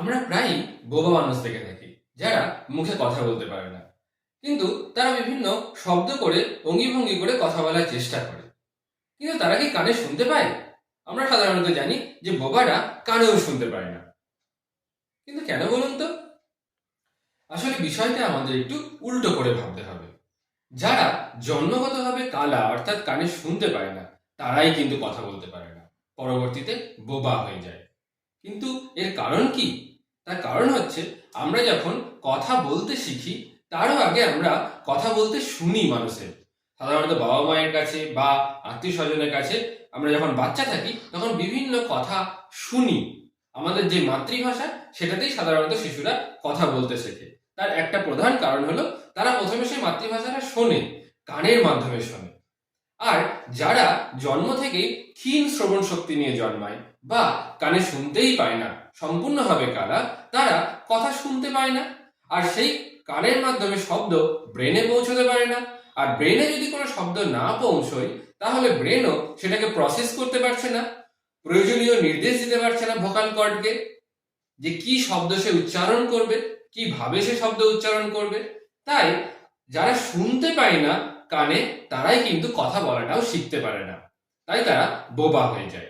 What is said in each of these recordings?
আমরা প্রায়ই বোবা মানুষ দেখে থাকি, যারা মুখে কথা বলতে পারে না। কিন্তু তারা বিভিন্ন শব্দ করে অঙ্গিভঙ্গি করে কথা বলার চেষ্টা করে। কিন্তু তারা কি কানে শুনতে পায়? আমরা সাধারণত জানি যে বোবারা কানেও শুনতে পারে না। কিন্তু কেন বলুন তো? আসলে বিষয়টা আমাদের একটু উল্টো করে ভাবতে হবে। যারা জন্মগতভাবে কালা, অর্থাৎ কানে শুনতে পায় না, তারাই কিন্তু কথা বলতে পারে না। পরবর্তীতে বোবা হয়ে যায়। কিন্তু এর কারণ কি? তার কারণ হচ্ছে, আমরা যখন কথা বলতে শিখি, তারও আগে আমরা কথা বলতে শুনি মানুষের। সাধারণত বাবা মায়ের কাছে বা আত্মীয় স্বজনের কাছে আমরা যখন বাচ্চা থাকি, তখন বিভিন্ন কথা শুনি। আমাদের যে মাতৃভাষা, সেটাতেই সাধারণত শিশুরা কথা বলতে শেখে। তার একটা প্রধান কারণ হলো, তারা প্রথমে সেই মাতৃভাষাটা শোনে, কানের মাধ্যমে শোনে। আর যারা জন্ম থেকেই ক্ষীণ শ্রবণ শক্তি নিয়ে জন্মায় বা কানে শুনতেই পায় না, সম্পূর্ণভাবে কালা, তারা কথা শুনতে পায় না। আর সেই কানের মাধ্যমে শব্দ ব্রেনে পৌঁছতে পারে না। আর ব্রেনে যদি কোনো শব্দ না পৌঁছয়, তাহলে ব্রেনও সেটাকে প্রসেস করতে পারছে না। প্রয়োজনীয় নির্দেশ দিতে পারছে না ভোকাল কর্ডকে যে কি শব্দ সে উচ্চারণ করবে, কীভাবে সে শব্দ উচ্চারণ করবে। তাই যারা শুনতে পায় না কানে, তারাই কিন্তু কথা বলাটাও শিখতে পারে না। তাই তারা বোবা হয়ে যায়।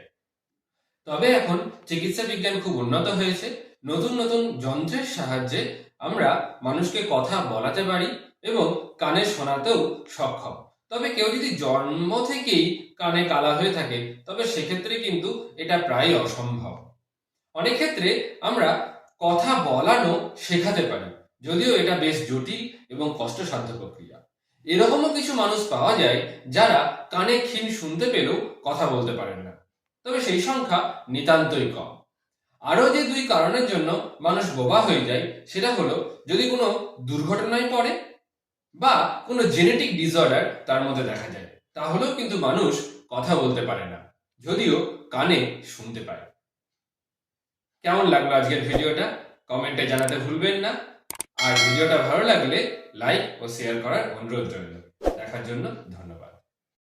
তবে এখন চিকিৎসা বিজ্ঞান খুব উন্নত হয়েছে। নতুন নতুন যন্ত্রের সাহায্যে আমরা মানুষকে কথা বলাতে পারি এবং কানে শোনাতেও সক্ষম। তবে কেউ যদি জন্ম থেকেই কানে কালা হয়ে থাকে, তবে সেক্ষেত্রে কিন্তু এটা প্রায় অসম্ভব। অনেক ক্ষেত্রে আমরা কথা বলানো শেখাতে পারি। যদিও এটা বেশ জটিল এবং কষ্টসাধ্য প্রক্রিয়া। এরকমও কিছু মানুষ পাওয়া যায় যারা কানে ক্ষীণ শুনতে পেলেও কথা বলতে পারেন না। তবে সেই সংখ্যা নিতান্তই কম। আরও যে দুই কারণের জন্য মানুষ বোবা হয়ে যায় সেটা হলো, যদি কোনো দুর্ঘটনায় পড়ে বা কোনো জেনেটিক ডিসঅর্ডার তার মধ্যে দেখা যায়, তাহলেও কিন্তু মানুষ কথা বলতে পারে না, যদিও কানে শুনতে পায়। কেমন লাগল আজকের ভিডিওটা? কমেন্টে জানাতে ভুলবেন না। আর ভিডিওটা ভালো লাগলে লাইক ও শেয়ার করার অনুরোধ রইল। দেখার জন্য ধন্যবাদ।